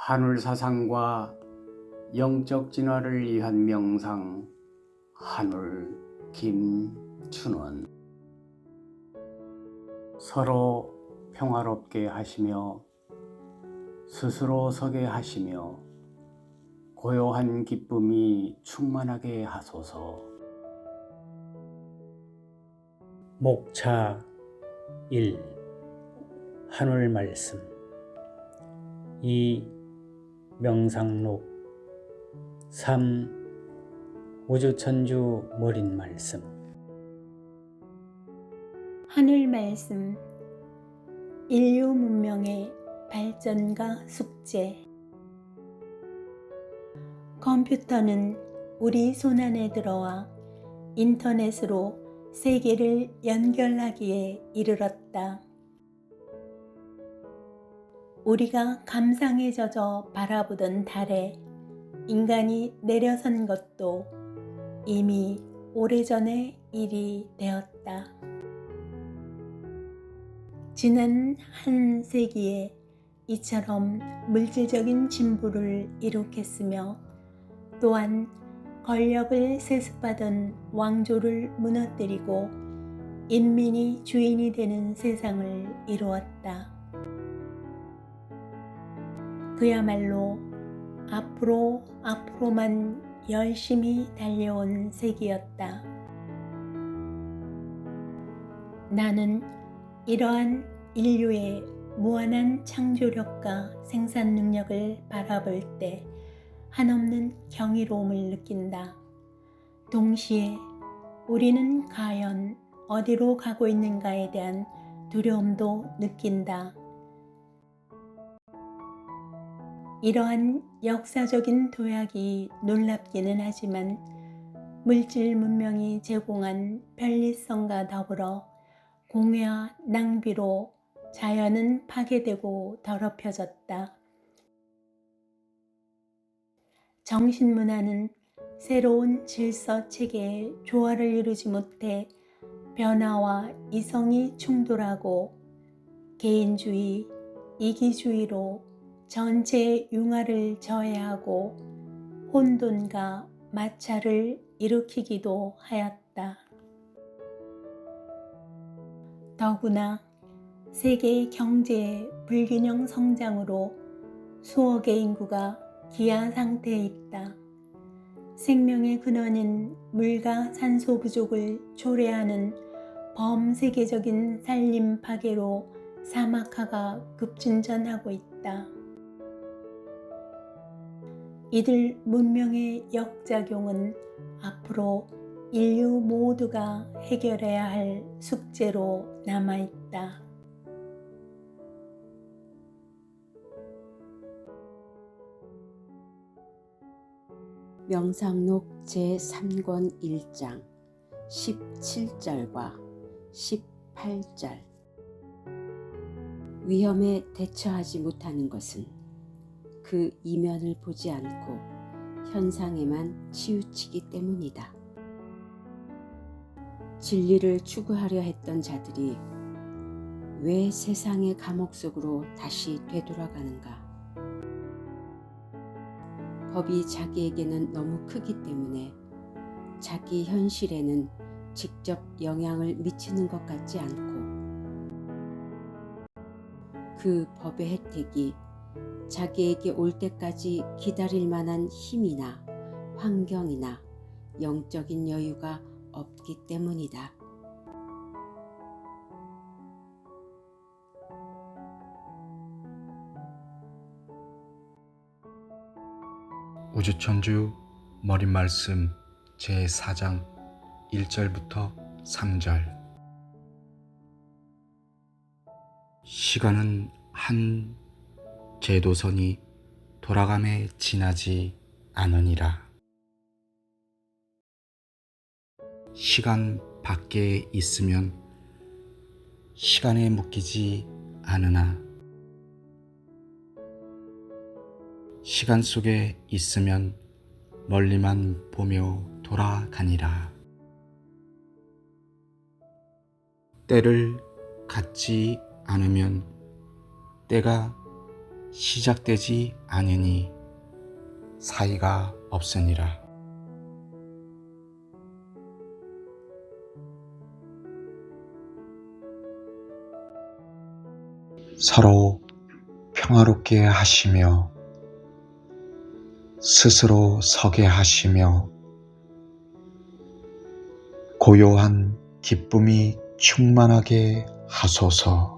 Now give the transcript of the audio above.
하늘 사상과 영적 진화를 위한 명상 한울 김춘원 서로 평화롭게 하시며 스스로 서게 하시며 고요한 기쁨이 충만하게 하소서. 목차 1 한울 말씀 2 명상록. 3 우주천주 머린 말씀. 하늘 말씀. 인류 문명의 발전과 숙제. 컴퓨터는 우리 손안에 들어와 인터넷으로 세계를 연결하기에 이르렀다. 우리가 감상에 젖어 바라보던 달에 인간이 내려선 것도 이미 오래전의 일이 되었다. 지난 한 세기에 이처럼 물질적인 진보를 이룩했으며 또한 권력을 세습받은 왕조를 무너뜨리고 인민이 주인이 되는 세상을 이루었다. 그야말로 앞으로 앞으로만 열심히 달려온 세기였다. 나는 이러한 인류의 무한한 창조력과 생산 능력을 바라볼 때 한없는 경이로움을 느낀다. 동시에 우리는 과연 어디로 가고 있는가에 대한 두려움도 느낀다. 이러한 역사적인 도약이 놀랍기는 하지만 물질 문명이 제공한 편리성과 더불어 공해와 낭비로 자연은 파괴되고 더럽혀졌다. 정신문화는 새로운 질서 체계의 조화를 이루지 못해 변화와 이성이 충돌하고 개인주의, 이기주의로 전체의 융화를 저해하고 혼돈과 마찰을 일으키기도 하였다. 더구나 세계 경제의 불균형 성장으로 수억의 인구가 기아 상태에 있다. 생명의 근원인 물과 산소 부족을 초래하는 범세계적인 산림 파괴로 사막화가 급진전하고 있다. 이들 문명의 역작용은 앞으로 인류 모두가 해결해야 할 숙제로 남아있다. 명상록 제3권 1장 17절과 18절 위험에 대처하지 못하는 것은 그 이면을 보지 않고 현상에만 치우치기 때문이다. 진리를 추구하려 했던 자들이 왜 세상의 감옥 속으로 다시 되돌아가는가? 법이 자기에게는 너무 크기 때문에 자기 현실에는 직접 영향을 미치는 것 같지 않고 그 법의 혜택이 자기에게 올 때까지 기다릴 만한 힘이나 환경이나 영적인 여유가 없기 때문이다. 우주천주 머린 말씀 제4장 1절부터 3절 시간은 한 제도선이 돌아감에 지나지 않으니라. 시간 밖에 있으면 시간에 묶이지 않으나 시간 속에 있으면 멀리만 보며 돌아가니라. 때를 갖지 않으면 때가 시작되지 않으니 사이가 없으니라. 서로 평화롭게 하시며 스스로 서게 하시며 고요한 기쁨이 충만하게 하소서.